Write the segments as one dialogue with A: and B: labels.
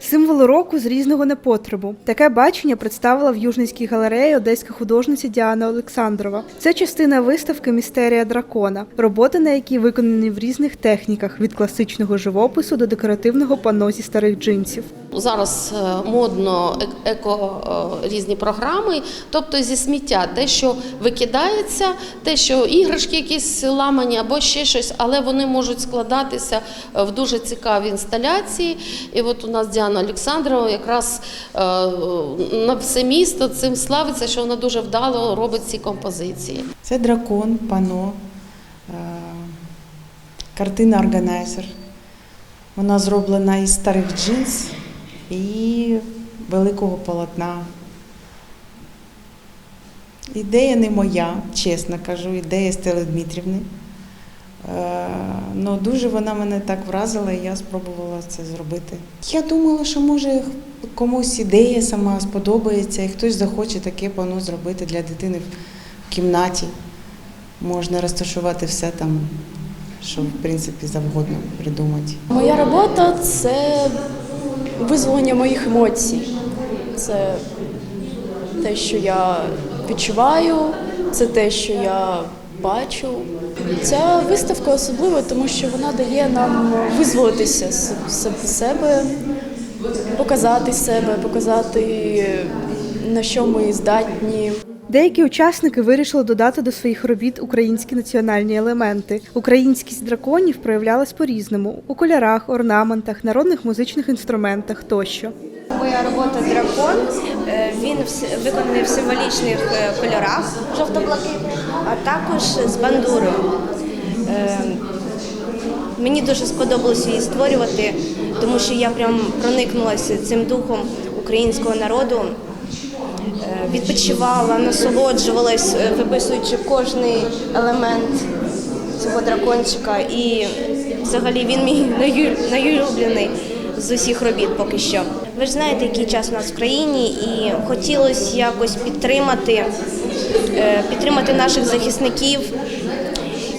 A: Символи року з різного непотребу. Таке бачення представила в Южницькій галереї одеська художниця Діана Олександрова. Це частина виставки Містерія дракона, роботи на якій виконані в різних техніках від класичного живопису до декоративного панно зі старих джинсів.
B: Зараз е, модно еко е, різні програми, тобто зі сміття, те, що викидається, те, що іграшки якісь ламані або ще щось, але вони можуть складатися е, в дуже цікаві інсталяції. І от у нас Діана Олександрова якраз на все місто цим славиться, що вона дуже вдало робить ці композиції.
C: Це дракон, пано, картина органайзер. Вона зроблена із старих джинс і великого полотна. Ідея не моя, чесно кажу, ідея Стели Дмитрівни. Е, Ну, дуже вона мене так вразила, і я спробувала це зробити. Я думала, що може комусь ідея сама сподобається, і хтось захоче таке пано зробити для дитини в кімнаті. Можна розташувати все там, що в принципі завгодно придумати.
D: Моя робота це визволення моїх емоцій. Це те, що я відчуваю, це те, що я бачу. Ця виставка особлива, тому що вона дає нам визволитися з себе, показати себе, показати на що ми здатні.
A: Деякі учасники вирішили додати до своїх робіт українські національні елементи. Українськість драконів проявлялась по-різному у кольорах, орнаментах, народних музичних інструментах тощо.
E: Моя робота дракон. Е, Він виконаний в символічних е, кольорах жовто-блакитних, а також з бандурою. Е, Мені дуже сподобалося її створювати, тому що я прям проникнулася цим духом українського народу, відпочивала, насолоджувалась, е, виписуючи кожний елемент цього дракончика. І взагалі він мій найулюблений з усіх робіт поки що. Ви ж знаєте, який час у нас в країні, і хотілося якось підтримати, е, підтримати наших захисників.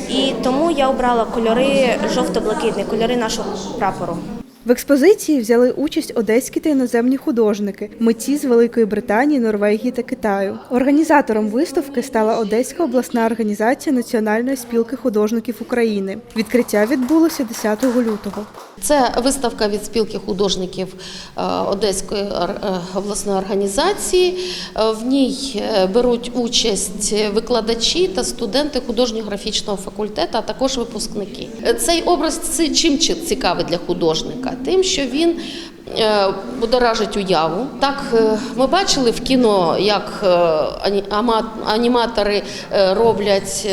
E: І тому я обрала кольори жовто-блакитні, кольори нашого прапору.
A: В експозиції взяли участь одеські та іноземні художники, митці з Великої Британії, Норвегії та Китаю. Організатором виставки стала Одеська обласна організація Національної спілки художників України. Відкриття відбулося 10 лютого.
B: Це виставка від спілки художників е, Одеської е, обласної організації. Е, В ній беруть участь викладачі та студенти художньо-графічного факультету, а також випускники. Цей образ чим чи- цікавий для художника? Тим, що він е, будоражить уяву. Так, е, ми бачили в кіно, як е, аніматори роблять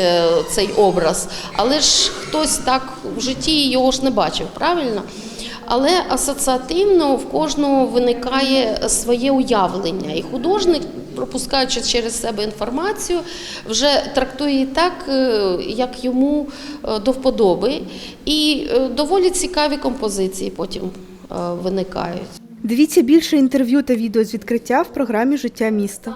B: цей образ, але ж хтось так в житті його ж не бачив, правильно? Але асоціативно в кожного виникає своє уявлення, і художник, пропускаючи через себе інформацію, вже трактує так, е, як йому е, до вподоби. І е, доволі цікаві композиції потім виникають.
A: Дивіться більше інтерв'ю та відео з відкриття в програмі Життя міста.